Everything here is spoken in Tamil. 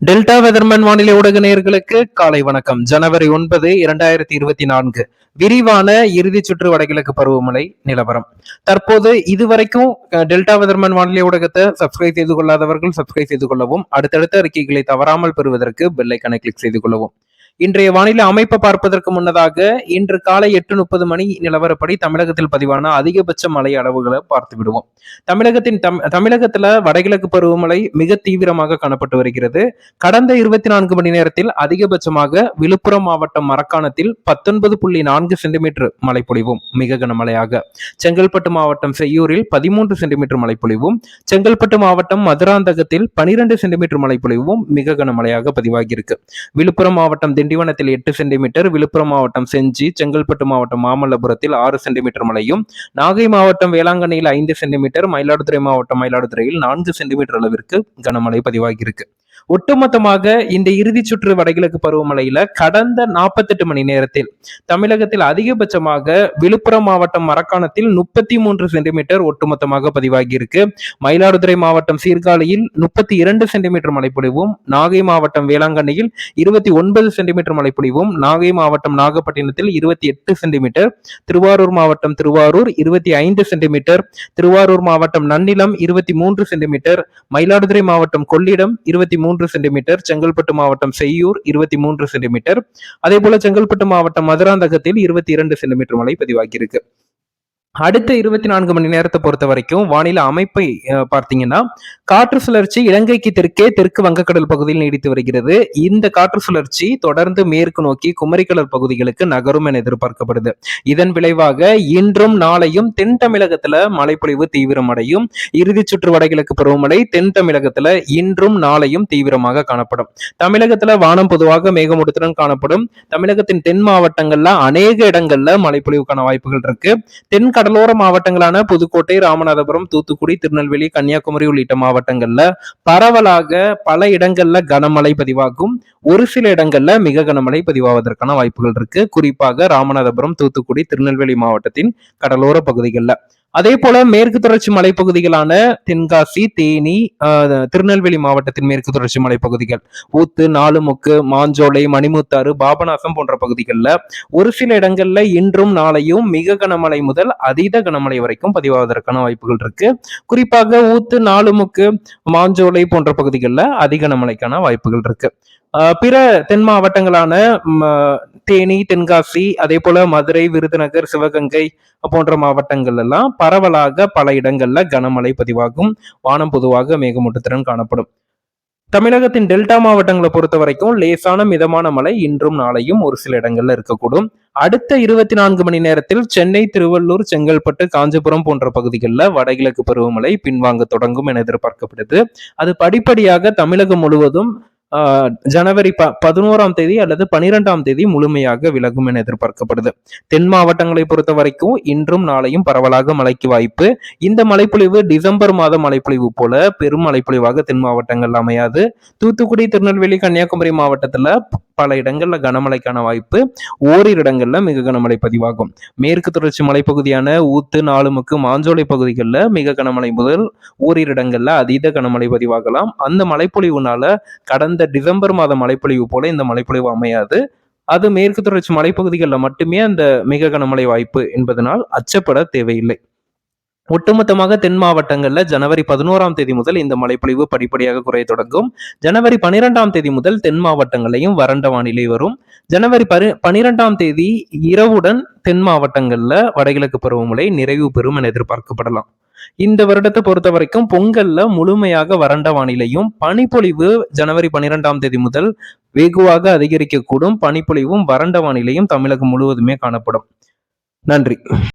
டெல்டா வெதர்மன் வானிலை ஊடக நேர்களுக்கு காலை வணக்கம். ஜனவரி ஒன்பது இரண்டாயிரத்தி இருபத்தி நான்கு. விரிவான இறுதி சுற்று வடகிழக்கு பருவமழை நிலவரம். தற்போது இதுவரைக்கும் டெல்டா வெதர்மன் வானிலை ஊடகத்தை சப்ஸ்கிரைப் செய்து கொள்ளாதவர்கள் சப்ஸ்கிரைப் செய்து கொள்ளவும் அடுத்தடுத்த அறிக்கைகளை தவறாமல் பெறுவதற்கு பெல்லைக்கனை கிளிக் செய்து கொள்ளவும். இன்றைய வானிலை அமைப்பை பார்ப்பதற்கு முன்னதாக இன்று காலை எட்டு முப்பது மணி நிலவரப்படி தமிழகத்தில் பதிவான அதிகபட்ச மழை அளவுகளை பார்த்து விடுவோம். தமிழகத்தின் தம் தமிழகத்துல வடகிழக்கு பருவமழை மிக தீவிரமாக காணப்பட்டு வருகிறது. கடந்த இருபத்தி நான்கு மணி நேரத்தில் அதிகபட்சமாக விழுப்புரம் மாவட்டம் மரக்காணத்தில் பத்தொன்பது புள்ளி நான்கு சென்டிமீட்டர் மழைப்பொழிவும் மிக கனமழையாக. செங்கல்பட்டு மாவட்டம் செய்யூரில் பதிமூன்று சென்டிமீட்டர் மழைப்பொழிவும் செங்கல்பட்டு மாவட்டம் மதுராந்தகத்தில் பனிரெண்டு சென்டிமீட்டர் மழைப்பொழிவும் மிக கனமழையாக பதிவாகியிருக்கு. விழுப்புரம் மாவட்டம் திண்டிவனத்தில் எட்டு சென்டிமீட்டர் விழுப்புரம் மாவட்டம் செஞ்சி செங்கல்பட்டு மாவட்டம் மாமல்லபுரத்தில் ஆறு சென்டிமீட்டர் மழையும் நாகை மாவட்டம் வேளாங்கண்ணியில் ஐந்து சென்டிமீட்டர் மயிலாடுதுறை மாவட்டம் மயிலாடுதுறையில் நான்கு சென்டிமீட்டர் அளவிற்கு கனமழை பதிவாகியிருக்கு. ஒட்டுமொத்தமாக இந்த இறுதி சுற்று வடகிழக்கு பருவமழையில கடந்த நாற்பத்தெட்டு மணி நேரத்தில் தமிழகத்தில் அதிகபட்சமாக விழுப்புரம் மாவட்டம் மரக்காணத்தில் முப்பத்தி மூன்று சென்டிமீட்டர் ஒட்டுமொத்தமாக பதிவாகியிருக்கு. மயிலாடுதுறை மாவட்டம் சீர்காழியில் முப்பத்தி இரண்டு சென்டிமீட்டர் மழைப்பொழிவும் நாகை மாவட்டம் வேளாங்கண்ணியில் இருபத்தி ஒன்பது சென்டிமீட்டர் மழைப்பொழிவும் நாகை மாவட்டம் நாகப்பட்டினத்தில் இருபத்தி எட்டு சென்டிமீட்டர் திருவாரூர் மாவட்டம் திருவாரூர் இருபத்தி ஐந்து சென்டிமீட்டர் திருவாரூர் மாவட்டம் நன்னிலம் இருபத்தி மூன்று சென்டிமீட்டர் மயிலாடுதுறை மாவட்டம் கொள்ளிடம் இருபத்தி மூன்று சென்டிமீட்டர் செங்கல்பட்டு மாவட்டம் செய்யூர் இருபத்தி மூன்று சென்டிமீட்டர். அதே போல செங்கல்பட்டு மாவட்டம் மதுராந்தகத்தில் இருபத்தி இரண்டு சென்டிமீட்டர் மழை பதிவாகியிருக்கு. அடுத்த இருபத்தி நான்கு மணி நேரத்தை பொறுத்த வரைக்கும் வானிலை அமைப்பை பார்த்தீங்கன்னா காற்று சுழற்சி இலங்கைக்கு தெற்கே தெற்கு வங்கக்கடல் பகுதியில் நீடித்து வருகிறது. இந்த காற்று சுழற்சி தொடர்ந்து மேற்கு நோக்கி குமரிக்கடல் பகுதிகளுக்கு நகரும் என எதிர்பார்க்கப்படுது. இதன் விளைவாக இன்றும் நாளையும் தென் தமிழகத்துல மழைப்பொழிவு தீவிரமடையும். இறுதி சுற்று வடகிழக்கு பருவமழை தென் தமிழகத்துல இன்றும் நாளையும் தீவிரமாக காணப்படும். தமிழகத்துல வானம் பொதுவாக மேகமூட்டத்துடன் காணப்படும். தமிழகத்தின் தென் மாவட்டங்கள்ல அநேக இடங்கள்ல மழைப்பொழிவுக்கான வாய்ப்புகள் இருக்கு. தென் கடலோர மாவட்டங்களான புதுக்கோட்டை ராமநாதபுரம் தூத்துக்குடி திருநெல்வேலி கன்னியாகுமரி உள்ளிட்ட மாவட்டங்கள்ல பரவலாக பல இடங்கள்ல கனமழை பதிவாகும். ஒரு சில இடங்கள்ல மிக கனமழை பதிவாவதற்கான வாய்ப்புகள் இருக்கு. குறிப்பாக ராமநாதபுரம் தூத்துக்குடி திருநெல்வேலி மாவட்டத்தின் கடலோர பகுதிகளில். அதே போல மேற்கு தொடர்ச்சி மலைப்பகுதிகளான தென்காசி தேனி திருநெல்வேலி மாவட்டத்தின் மேற்கு தொடர்ச்சி மலைப்பகுதிகள் ஊத்து நாலுமுக்கு மாஞ்சோலை மணிமுத்தாறு பாபநாசம் போன்ற பகுதிகளில் ஒரு சில இடங்கள்ல இன்றும் நாளையும் மிக கனமழை முதல் அதீத கனமழை வரைக்கும் பதிவாவதற்கான வாய்ப்புகள் இருக்கு. குறிப்பாக ஊத்து நாலுமுக்கு மாஞ்சோலை போன்ற பகுதிகளில் அதிக கனமழைக்கான வாய்ப்புகள் இருக்கு. பிற தென் மாவட்டங்களான தேனி தென்காசி அதே போல மதுரை விருதுநகர் சிவகங்கை போன்ற மாவட்டங்கள் எல்லாம் பரவலாக பல இடங்கள்ல கனமழை பதிவாகும். வானம் பொதுவாக மேகமூட்டத்துடன் காணப்படும். தமிழகத்தின் டெல்டா மாவட்டங்களை பொறுத்த வரைக்கும் லேசான மிதமான மழை இன்றும் நாளையும் ஒரு சில இடங்கள்ல இருக்கக்கூடும். அடுத்த இருபத்தி நான்கு மணி நேரத்தில் சென்னை திருவள்ளூர் செங்கல்பட்டு காஞ்சிபுரம் போன்ற பகுதிகளில் வடகிழக்கு பருவமழை பின்வாங்க தொடங்கும் என எதிர்பார்க்கப்படுது. அது படிப்படியாக தமிழகம் முழுவதும் ஜனவரி ப பதினோராம் தேதி அல்லது பனிரெண்டாம் தேதி முழுமையாக விலகும் என எதிர்பார்க்கப்படுது. தென் மாவட்டங்களை பொறுத்த வரைக்கும் இன்றும் நாளையும் பரவலாக மழைக்கு வாய்ப்பு. இந்த மழைப்பொழிவு டிசம்பர் மாத மழைப்பொழிவு போல பெரும் மழைப்பொழிவாக தென் மாவட்டங்கள் அமையாது. தூத்துக்குடி திருநெல்வேலி கன்னியாகுமரி மாவட்டத்துல பல இடங்களில் கனமழைக்கான வாய்ப்பு ஓரிரு இடங்களில் மிக கனமழை பதிவாகும். மேற்கு தொடர்ச்சி மலைப்பகுதியான ஊத்து நாலுமுக்கு மாஞ்சோலை பகுதிகளில் மிக கனமழை முதல் ஓரிரு இடங்களில் அதீத கனமழை பதிவாகலாம். அந்த மழைப்பொழிவுனால கடந்த டிசம்பர் மாத மழைப்பொழிவு போல இந்த மழைப்பொழிவு அமையாது. அது மேற்கு தொடர்ச்சி மலைப்பகுதிகளில் மட்டுமே அந்த மிக கனமழை வாய்ப்பு என்பதனால் அச்சப்பட தேவையில்லை. ஒட்டுமொத்தமாக தென் மாவட்டங்கள்ல ஜனவரி பதினோராம் தேதி முதல் இந்த மழைப்பொழிவு படிப்படியாக குறைய தொடங்கும். ஜனவரி பனிரெண்டாம் தேதி முதல் தென் மாவட்டங்களையும் வறண்ட வானிலை வரும். ஜனவரி பரு பனிரெண்டாம் தேதி இரவுடன் தென் மாவட்டங்கள்ல வடகிழக்கு பருவமழை நிறைவு பெறும் என எதிர்பார்க்கப்படலாம். இந்த வருடத்தை பொறுத்த வரைக்கும் பொங்கல்ல முழுமையாக வறண்ட வானிலையும் பனிப்பொழிவு ஜனவரி பனிரெண்டாம் தேதி முதல் வெகுவாக அதிகரிக்கக்கூடும். பனிப்பொழிவும் வறண்ட வானிலையும் தமிழகம் முழுவதுமே காணப்படும். நன்றி.